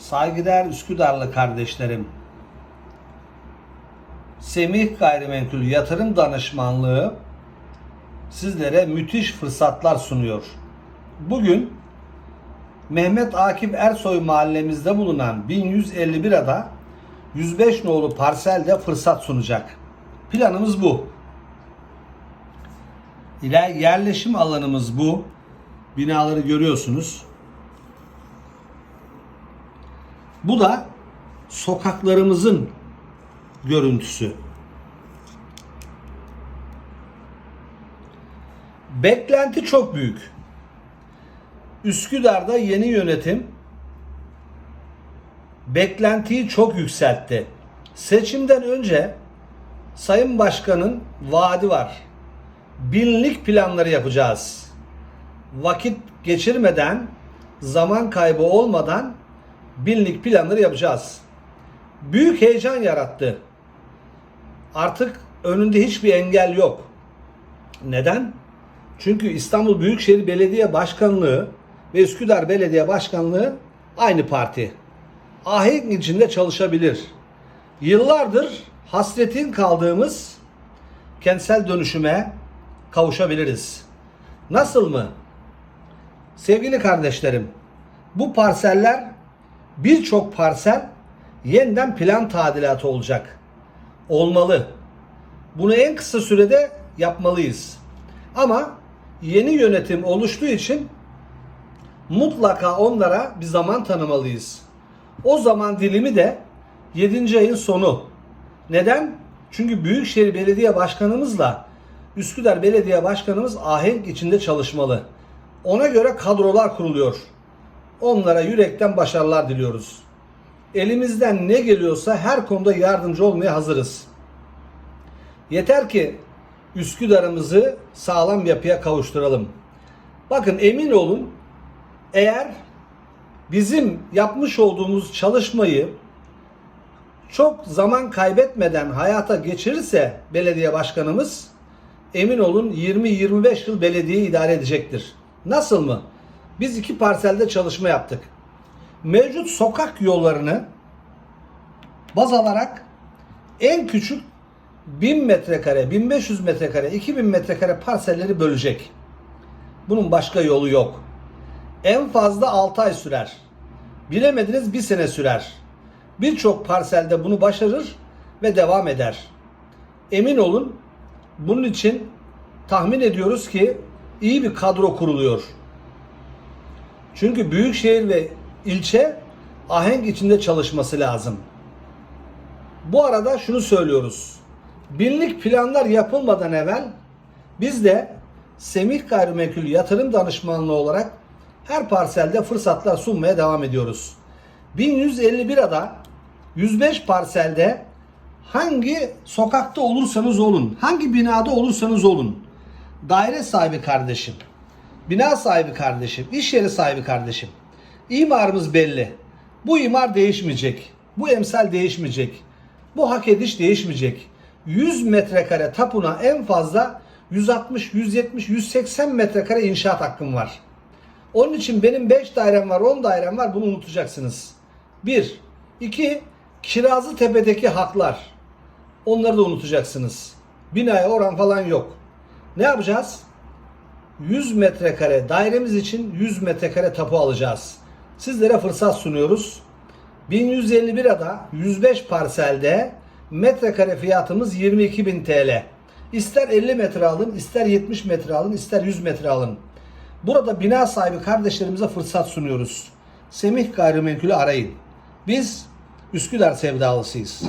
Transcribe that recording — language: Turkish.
Saygıdeğer Üsküdarlı kardeşlerim. Semih Gayrimenkul Yatırım Danışmanlığı sizlere müthiş fırsatlar sunuyor. Bugün Mehmet Akif Ersoy mahallemizde bulunan 1151 ada 105 nolu parselde fırsat sunacak. Planımız bu. İler yerleşim alanımız bu. Binaları görüyorsunuz. Bu da sokaklarımızın görüntüsü. Beklenti çok büyük. Üsküdar'da yeni yönetim beklentiyi çok yükseltti. Seçimden önce Sayın Başkan'ın vaadi var. Binlik planları yapacağız. Vakit geçirmeden, zaman kaybı olmadan binlik planları yapacağız. Büyük heyecan yarattı. Artık önünde hiçbir engel yok. Neden? Çünkü İstanbul Büyükşehir Belediye Başkanlığı ve Üsküdar Belediye Başkanlığı aynı parti. Ahenk içinde çalışabilir. Yıllardır hasretin kaldığımız kentsel dönüşüme kavuşabiliriz. Nasıl mı? Sevgili kardeşlerim, bu parseller birçok parsel yeniden plan tadilatı olacak. Olmalı. Bunu en kısa sürede yapmalıyız. Ama yeni yönetim oluştuğu için mutlaka onlara bir zaman tanımalıyız. O zaman dilimi de 7. ayın sonu. Neden? Çünkü Büyükşehir Belediye Başkanımızla Üsküdar Belediye Başkanımız ahenk içinde çalışmalı. Ona göre kadrolar kuruluyor. Onlara yürekten başarılar diliyoruz. Elimizden ne geliyorsa her konuda yardımcı olmaya hazırız. Yeter ki Üsküdar'ımızı sağlam yapıya kavuşturalım. Bakın emin olun eğer bizim yapmış olduğumuz çalışmayı çok zaman kaybetmeden hayata geçirirse belediye başkanımız emin olun 20-25 yıl belediyeyi idare edecektir. Nasıl mı? Biz iki parselde çalışma yaptık. Mevcut sokak yollarını baz alarak en küçük 1000 metrekare, 1500 metrekare, 2000 metrekare parselleri bölecek. Bunun başka yolu yok. En fazla 6 ay sürer. Bilemediniz bir sene sürer. Birçok parselde bunu başarır ve devam eder. Emin olun bunun için tahmin ediyoruz ki iyi bir kadro kuruluyor. Çünkü büyükşehir ve ilçe ahenk içinde çalışması lazım. Bu arada şunu söylüyoruz. Binlik planlar yapılmadan evvel biz de Semih Gayrimenkul Yatırım Danışmanlığı olarak her parselde fırsatlar sunmaya devam ediyoruz. 1151 ada 105 parselde hangi sokakta olursanız olun, hangi binada olursanız olun, daire sahibi kardeşim, bina sahibi kardeşim, iş yeri sahibi kardeşim, imarımız belli. Bu imar değişmeyecek. Bu emsal değişmeyecek. Bu hak ediş değişmeyecek. 100 metrekare tapuna en fazla 160, 170, 180 metrekare inşaat hakkım var. Onun için benim 5 dairem var, 10 dairem var bunu unutacaksınız. 1. 2. Kirazlı Tepe'deki haklar. Onları da unutacaksınız. Binaya oran falan yok. Ne yapacağız? 100 metrekare dairemiz için 100 metrekare tapu alacağız. Sizlere fırsat sunuyoruz. 1151 ada 105 parselde metrekare fiyatımız 22.000 TL. İster 50 metre alın, ister 70 metre alın, ister 100 metre alın. Burada bina sahibi kardeşlerimize fırsat sunuyoruz. Semih Gayrimenkul'ü arayın. Biz Üsküdar sevdalısıyız.